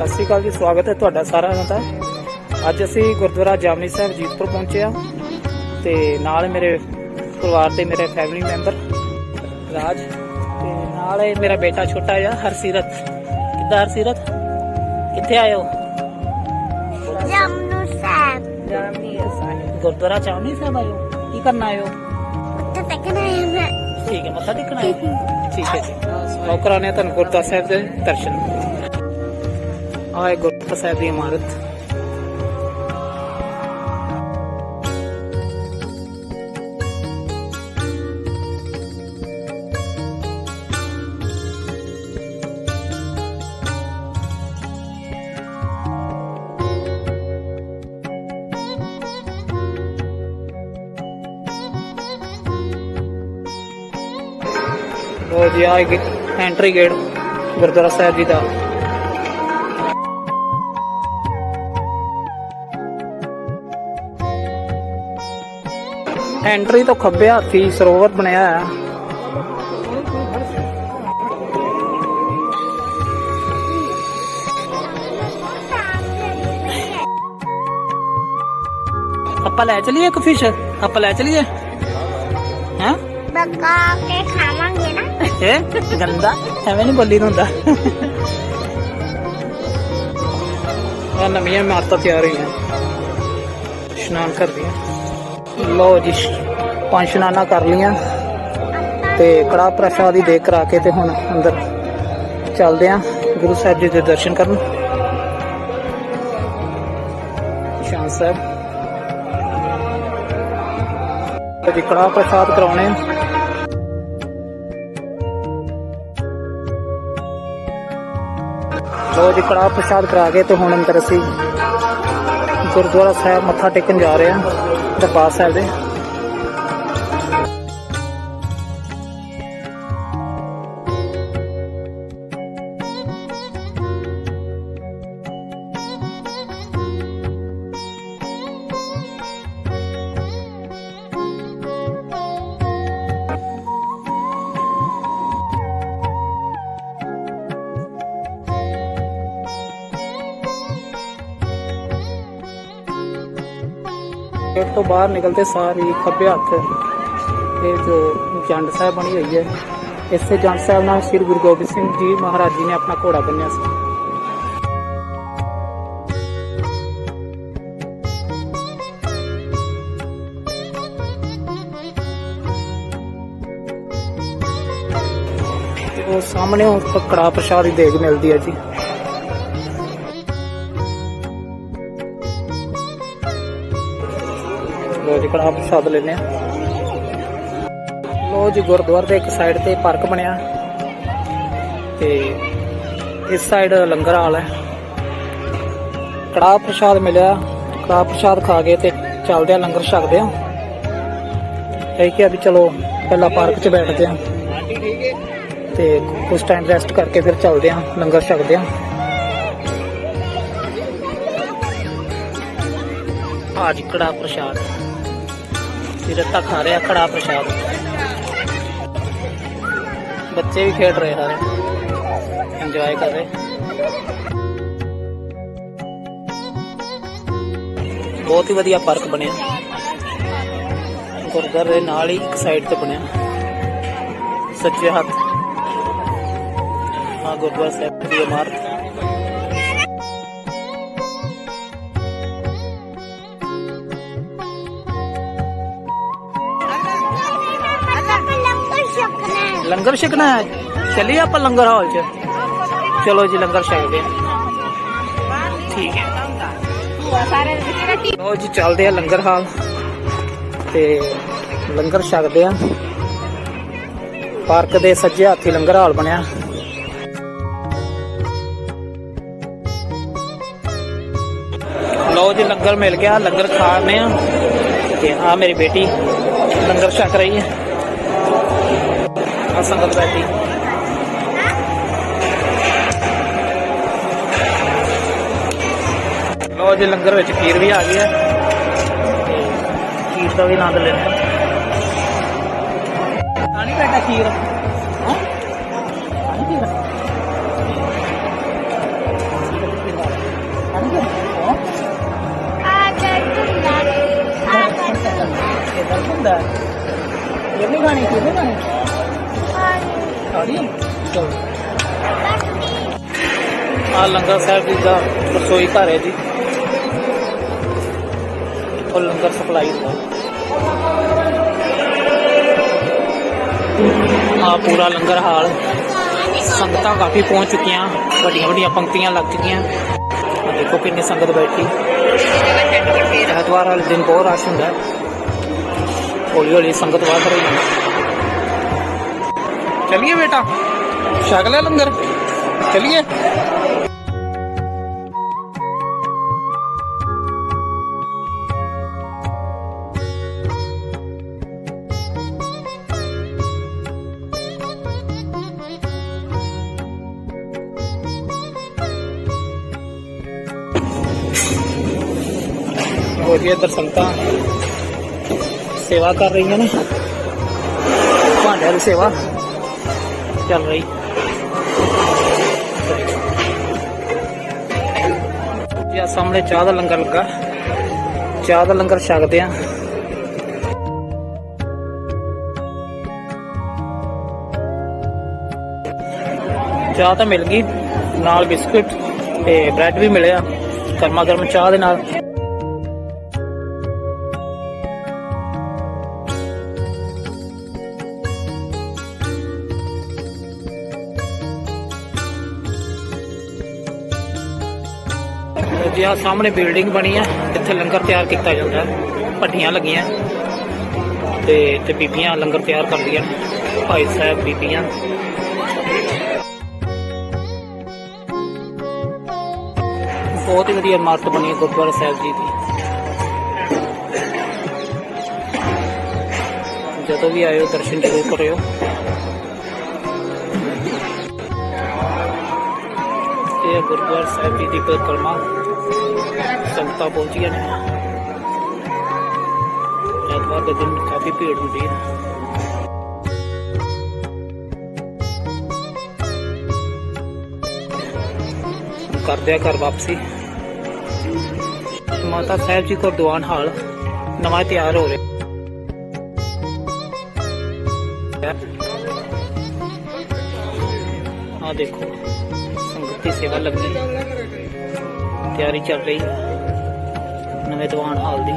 ਸਤਿ ਸ਼੍ਰੀ ਅਕਾਲ ਜੀ ਸਵਾਗਤ ਹੈ ਤੁਹਾਡਾ ਸਾਰਿਆਂ ਦਾ। ਅੱਜ ਅਸੀਂ ਗੁਰਦੁਆਰਾ ਜਾਮਨੀ ਸਾਹਿਬ ਜੀਤਪੁਰ ਪਹੁੰਚੇ ਆ ਤੇ ਨਾਲ ਮੇਰੇ ਪਰਿਵਾਰ ਦੇ ਮੇਰੇ ਫੈਮਿਲੀ ਮੈਂਬਰ ਰਾਜ ਤੇ ਨਾਲ ਇਹ ਮੇਰਾ ਬੇਟਾ ਛੋਟਾ ਜਿਹਾ ਹਰਸੀਰਤ। ਕਿੱਦਾਂ ਹਰਸੀਰਤ? ਕਿੱਥੇ ਆਏ ਹੋ? ਜਮਨੂ ਸਾਹਿਬ। ਜਾਮਨੀ ਸਾਹਿਬ। ਗੁਰਦੁਆਰਾ ਜਾਮਨੀ ਸਾਹਿਬ ਆਏ ਹੋ? ਕੀ ਕਰਨ ਆਏ ਹੋ? ਤੇ ਤੱਕਣਾ ਹੈ ਮੈਂ। ਠੀਕ ਹੈ ਮੱਥਾ ਟੇਕਣਾ ਹੈ? ਠੀਕ ਹੈ ਜੀ। ਕਰਾਉਣੇ ਆ ਤੁਹਾਨੂੰ ਗੁਰਦੁਆਰਾ ਸਾਹਿਬ ਦੇ ਦਰਸ਼ਨ। ਆਏ ਗੁਰਦੁਆਰਾ ਸਾਹਿਬ ਦੀ ਇਮਾਰਤ। ਉਹ ਜੀ ਆ ਐਂਟਰੀ ਗੇਟ ਗੁਰਦੁਆਰਾ ਸਾਹਿਬ ਜੀ ਦਾ। ਐਂਟਰੀ ਤੋਂ ਖੱਬੇ ਹੱਥੀ ਸਰੋਵਰ ਬਣਿਆ ਹੈ ਆਪਾਂ ਲੈ ਚਲੀਏ ਇੱਕ ਫਿਸ਼ ਆਪਾਂ ਲੈ ਚਲੀਏ। ਹੈਂ? ਬਕਾ ਕੇ ਖਾਵਾਂਗੇ ਨਾ। ਇਹ ਗੰਦਾ? ਐਵੇਂ ਨਹੀਂ ਬੋਲੀ ਹੁੰਦਾ ਆ ਨਵੀਆਂ ਇਮਾਰਤਾਂ ਤਿਆਰ ਹੋਈਆਂ। ਇਸ਼ਨਾਨ ਕਰਦੀਆਂ ਲਓ ਜੀ, ਪੰਜ ਇਸ਼ਨਾਨਾਂ ਕਰ ਲੀਆਂ ਤੇ ਕੜਾ ਪ੍ਰਸ਼ਾਦ ਹੀ ਦੇ ਕਰਾ ਕੇ ਤੇ ਹੁਣ ਅੰਦਰ ਚੱਲਦੇ ਆਂ, ਗੁਰੂ ਸਾਹਿਬ ਜੀ ਦੇ ਦਰਸ਼ਨ ਕਰਨ। ਸ਼ਾਨ ਸਾਹਿਬ। ਤੇ ਕੜਾ ਪ੍ਰਸ਼ਾਦ ਕਰਾਉਣੇ ਆ। ਲੋ ਜੀ ਕੜਾ ਪ੍ਰਸ਼ਾਦ ਕਰਾ ਕੇ ਤੇ ਹੁਣ ਅੰਦਰ ਅਸੀਂ ਗੁਰਦੁਆਰਾ ਸਾਹਿਬ ਮੱਥਾ ਟੇਕਣ ਜਾ ਰਹੇ ਹਾਂ ਦਰਬਾਰ ਸਾਹਿਬ ਦੇ। ਗੇਟ ਤੋਂ ਬਾਹਰ ਨਿਕਲਦੇ ਸਾਰੀ ਖੱਬੇ ਹੱਥ ਇਹ ਜੋ ਜੰਡ ਸਾਹਿਬ ਬਣੀ ਹੋਈ ਹੈ ਇਸੇ ਜੰਡ ਸਾਹਿਬ ਨਾਲ ਸ੍ਰੀ ਗੁਰੂ ਗੋਬਿੰਦ ਸਿੰਘ ਜੀ ਮਹਾਰਾਜ ਜੀ ਨੇ ਆਪਣਾ ਘੋੜਾ ਬੰਨਿਆ ਸੀ। ਉਹ ਸਾਹਮਣੇ ਉਹ ਕੜਾ ਪ੍ਰਸ਼ਾਦ ਦੀ ਦੇਗ ਮਿਲਦੀ ਹੈ ਜੀ। ਕੜਾਹ ਪ੍ਰਸ਼ਾਦ ਲੈਨੇ ਆ ਲੋ ਜੀ, ਗੁਰਦੁਆਰੇ ਦੇ ਇੱਕ ਸਾਈਡ ਤੇ ਪਾਰਕ ਬਣਿਆ। ਤੇ ਇਸ ਸਾਈਡ ਲੰਗਰ ਹਾਲ ਹੈ। ਕੜਾ ਪ੍ਰਸ਼ਾਦ ਮਿਲਿਆ। ਕੜਾਹ ਪ੍ਰਸ਼ਾਦ ਖਾ ਕੇ ਤੇ ਚੱਲਦੇ ਆ ਲੰਗਰ ਛਕਦੇ ਆ ਇਹ ਕਿ ਅਭੀ ਚਲੋ, ਪਹਿਲਾਂ ਪਾਰਕ 'ਚ ਬੈਠਦੇ ਆ ਤੇ ਕੁਝ ਟਾਈਮ ਰੈਸਟ ਕਰਕੇ ਫਿਰ ਚੱਲਦੇ ਆ ਲੰਗਰ ਛਕਦੇ ਆ ਆਜ ਕੜਾ ਪ੍ਰਸ਼ਾਦ। ਰੱਤਾ ਖਾ ਰਿਹਾ ਖੜਾ ਪ੍ਰਸ਼ਾਦ। ਬੱਚੇ ਵੀ ਖੇਡ ਰਹੇ ਸਾਰੇ। ਇੰਜੋਏ ਕਰ ਰਹੇ। ਬਹੁਤ ਹੀ ਵਧੀਆ ਪਾਰਕ ਬਣਿਆ। ਗੁਰਦੁਆਰੇ ਦੇ ਨਾਲ ਹੀ ਇੱਕ ਸਾਈਡ ਤੇ ਬਣਿਆ। ਸੱਚੇ ਹੱਥ। ਆ ਗੁਰਦੁਆਰਾ ਸਾਹਿਬ ਦੀ ਇਮਾਰਤ। ਲੰਗਰ ਛਕਣਾ ਹੈ? ਚੱਲੀਏ ਆਪਾਂ ਲੰਗਰ ਹਾਲ 'ਚ? ਚਲੋ ਜੀ, ਲੰਗਰ ਛਕਦੇ ਹਾਂ ਠੀਕ ਹੈ। ਲੋ ਜੀ, ਚੱਲਦੇ ਆ ਲੰਗਰ ਹਾਲ। ਤੇ ਲੰਗਰ ਛਕਦੇ ਆ। ਪਾਰਕ ਦੇ ਸੱਜੇ ਹੱਥੀ ਲੰਗਰ ਹਾਲ ਬਣਿਆ। ਲੋ ਜੀ, ਲੰਗਰ ਮਿਲ ਗਿਆ। ਲੰਗਰ ਖਾਣੇ ਆ। ਤੇ ਆ ਮੇਰੀ ਬੇਟੀ। ਲੰਗਰ ਛਕ ਰਹੀ ਹੈ। ਆ ਸੰਗਤ ਬੈਠੀ। ਲੋ ਜੀ, ਲੰਗਰ ਵਿੱਚ ਖੀਰ ਵੀ ਆ ਗਈ ਹੈ। ਖੀਰ ਦਾ ਵੀ ਆਨੰਦ ਲੈਣਾ ਆਣੀ ਬੇਟਾ ਖੀਰ ਖੀਰ? ਆ ਲੰਗਰ ਸਾਹਿਬ ਜੀ ਦਾ ਰਸੋਈ ਘਰ ਹੈ ਜੀ। ਉਹ ਲੰਗਰ ਸਪਲਾਈ ਹੁੰਦਾ ਆ ਪੂਰਾ ਲੰਗਰ ਹਾਲ। ਸੰਗਤਾਂ ਕਾਫੀ ਪਹੁੰਚ ਚੁੱਕੀਆਂ। ਵੱਡੀਆਂ ਵੱਡੀਆਂ ਪੰਕਤੀਆਂ ਲੱਗ ਚੁੱਕੀਆਂ। ਦੇਖੋ ਕਿੰਨੀ ਸੰਗਤ ਬੈਠੀ। ਐਤਵਾਰ ਵਾਲੇ ਦਿਨ ਬਹੁਤ ਰਸ਼ ਹੁੰਦਾ ਹੌਲੀ ਹੌਲੀ ਸੰਗਤ ਵੱਧ ਰਹੀ ਹੈ। ਚਲਿਏ ਬੇਟਾ। ਛਕ ਲਿਆ ਲੰਗਰ। ਚਲਿਏ। ਹੋ ਜੀ ਇੱਧਰ ਸੰਗਤਾਂ ਸੇਵਾ ਕਰ ਰਹੀਆਂ ਨੇ। ਭਾਂਡਿਆਂ ਦੀ ਸੇਵਾ ਚੱਲ ਰਹੀ। ਜੀ ਸਾਹਮਣੇ ਚਾਹ ਦਾ ਲੰਗਰ ਲੱਗਾ। ਚਾਹ ਦਾ ਲੰਗਰ ਛਕਦੇ ਆ। ਚਾਹ ਤਾਂ ਮਿਲ ਗਈ, ਨਾਲ ਬਿਸਕੁਟ ਤੇ ਬ੍ਰੈਡ ਵੀ ਮਿਲਿਆ ਗਰਮਾ ਗਰਮ ਚਾਹ ਦੇ ਨਾਲ। ਜੀ ਆ ਸਾਹਮਣੇ ਬਿਲਡਿੰਗ ਬਣੀ ਹੈ, ਇੱਥੇ ਲੰਗਰ ਤਿਆਰ ਕੀਤਾ ਜਾਂਦਾ ਹੈ ਭੱਟੀਆਂ ਲੱਗੀਆਂ ਤੇ ਤੇ ਬੀਬੀਆਂ ਲੰਗਰ ਤਿਆਰ ਕਰਦੀਆਂ ਭਾਈ ਸਾਹਿਬ ਬੀਬੀਆਂ। ਬਹੁਤ ਹੀ ਵਧੀਆ ਇਮਾਰਤ ਬਣੀ ਹੈ ਗੁਰਦੁਆਰਾ ਸਾਹਿਬ ਜੀ ਦੀ। ਜਦੋਂ ਵੀ ਆਇਓ, ਦਰਸ਼ਨ ਜ਼ਰੂਰ ਕਰਿਓ। ਇਹ ਗੁਰਦੁਆਰਾ ਸਾਹਿਬ ਜੀ ਦੀ ਪਰਿਕਰਮਾ। ਸੰਗਤਾਂ ਪਹੁੰਚੀਆਂ ਨੇ। ਐਤਵਾਰ ਦੇ ਦਿਨ ਕਾਫੀ ਭੀੜ ਹੁੰਦੀ ਹੈ। ਕਰਦੇ ਆ ਘਰ ਵਾਪਸੀ। ਮਾਤਾ ਸਾਹਿਬ ਜੀ ਕੋਲ ਦੀਵਾਨ ਹਾਲ। ਨਵਾਂ ਤਿਆਰ ਹੋ ਰਿਹਾ। ਆ ਦੇਖੋ। ਦੀ ਸੇਵਾ ਲੱਗੀ। ਤਿਆਰੀ ਚੱਲ ਰਹੀ। ਹੈ ਨਵੇਂ ਦੀਵਾਨ ਹਾਲ ਦੀ।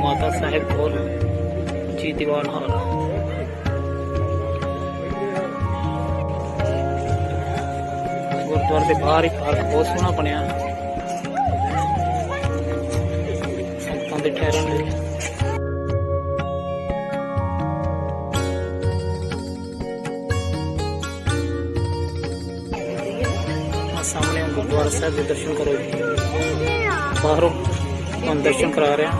ਮਾਤਾ ਸਾਹਿਬ ਕੋਲ ਜੀ ਦੀਵਾਨ ਹਾਲ। ਗੁਰਦੁਆਰੇ ਦੇ ਬਾਹਰ ਹੀ ਪਾਰਕ ਬਹੁਤ ਸੋਹਣਾ ਬਣਿਆ। ਸੰਗਤਾਂ ਦੇ ਠਹਿਰਨ ਲਈ। ਗੁਰਦੁਆਰਾ ਸਾਹਿਬ ਦੇ ਦਰਸ਼ਨ ਕਰੋ ਬਾਹਰੋਂ ਤੁਹਾਨੂੰ ਦਰਸ਼ਨ ਕਰਾ ਰਿਹਾ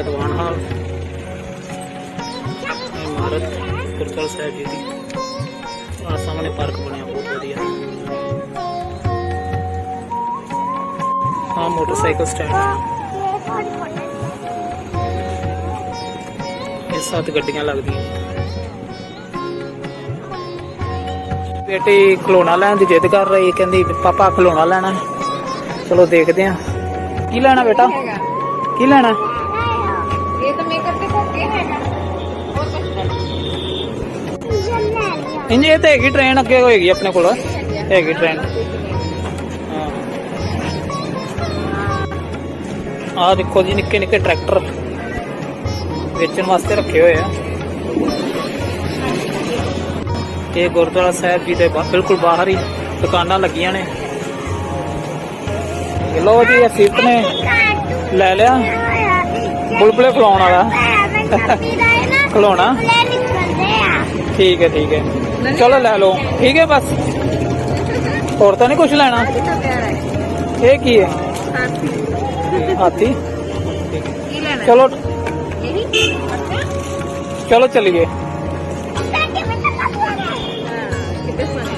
ਅਦਵਾਨ ਹਾਲ। ਇਮਾਰਤ ਗੁਰਦੁਆਰਾ ਸਾਹਿਬ ਜੀ ਦੀ। ਆ ਸਾਹਮਣੇ ਪਾਰਕ ਬਣਿਆ, ਬਹੁਤ ਵਧੀਆ। ਆ ਮੋਟਰਸਾਈਕਲ ਸਟੈਂਡ। ਇਹ ਸੱਤ ਗੱਡੀਆਂ ਲੱਗਦੀਆਂ। ਬੇਟੀ ਖਿਲੌਣਾ ਲੈਣ ਦੀ ਜਿੱਦ ਕਰ ਰਹੀ ਕਹਿੰਦੀ ਪਾਪਾ ਖਿਲੌਣਾ ਲੈਣਾ। ਚਲੋ ਦੇਖਦੇ ਹਾਂ। ਕੀ ਲੈਣਾ ਬੇਟਾ? ਕੀ ਲੈਣਾ? ਇਹ ਤਾਂ ਮੇਕਅਪ ਕੋਕੇ ਹੈਗਾ। ਤੇ ਹੈਗੀ ਟ੍ਰੇਨ ਅੱਗੇ ਹੋਏਗੀ ਆਪਣੇ ਕੋਲ। ਹੈਗੀ ਟ੍ਰੇਨ ਆ ਦੇਖੋ ਜੀ ਨਿੱਕੇ ਨਿੱਕੇ ਟਰੈਕਟਰ ਵੇਚਣ ਵਾਸਤੇ ਰੱਖੇ ਹੋਏ ਆ। ਇਹ ਗੁਰਦੁਆਰਾ ਸਾਹਿਬ ਜੀ ਦੇ ਬਿਲਕੁਲ ਬਾਹਰ ਹੀ ਦੁਕਾਨਾਂ ਲੱਗੀਆਂ ਨੇ। ਇਹ ਲਓ ਜੀ ਇਹ ਸੀਟ ਨੇ ਲੈ ਲਿਆ। ਬੁਲਬੁਲੇ ਖਲਾਉਣ ਵਾਲਾ। ਖਿਲੌਣਾ ਠੀਕ ਹੈ ਠੀਕ ਹੈ। ਚਲੋ ਲੈ ਲਓ। ਠੀਕ ਹੈ ਬਸ। ਹੋਰ ਤਾਂ ਨਹੀਂ ਕੁਝ ਲੈਣਾ? ਇਹ ਕੀ ਹੈ? ਹਾਥੀ। ਚਲੋ। ਚਲੋ ਚਲੀਏ।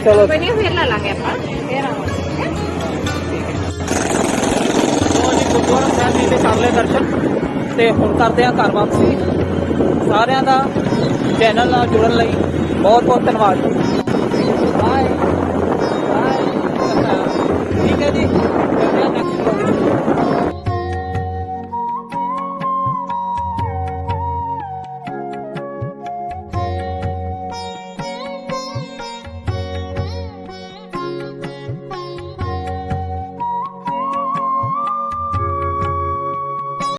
ਚਲੋ ਫੇਰ ਲੈ ਲਾਂਗੇ ਆਪਾਂ ਫੇਰ ਆਵਾਂਗੇ ਲਓ ਜੀ ਗੁਰਦੁਆਰਾ ਸਾਹਿਬ ਜੀ ਦੇ ਕਰ ਲਏ ਦਰਸ਼ਨ ਤੇ ਹੁਣ ਕਰਦੇ ਆ ਘਰ ਵਾਪਸੀ। ਸਾਰਿਆਂ ਦਾ ਚੈਨਲ ਨਾਲ ਜੁੜਨ ਲਈ ਬਹੁਤ ਬਹੁਤ ਧੰਨਵਾਦ।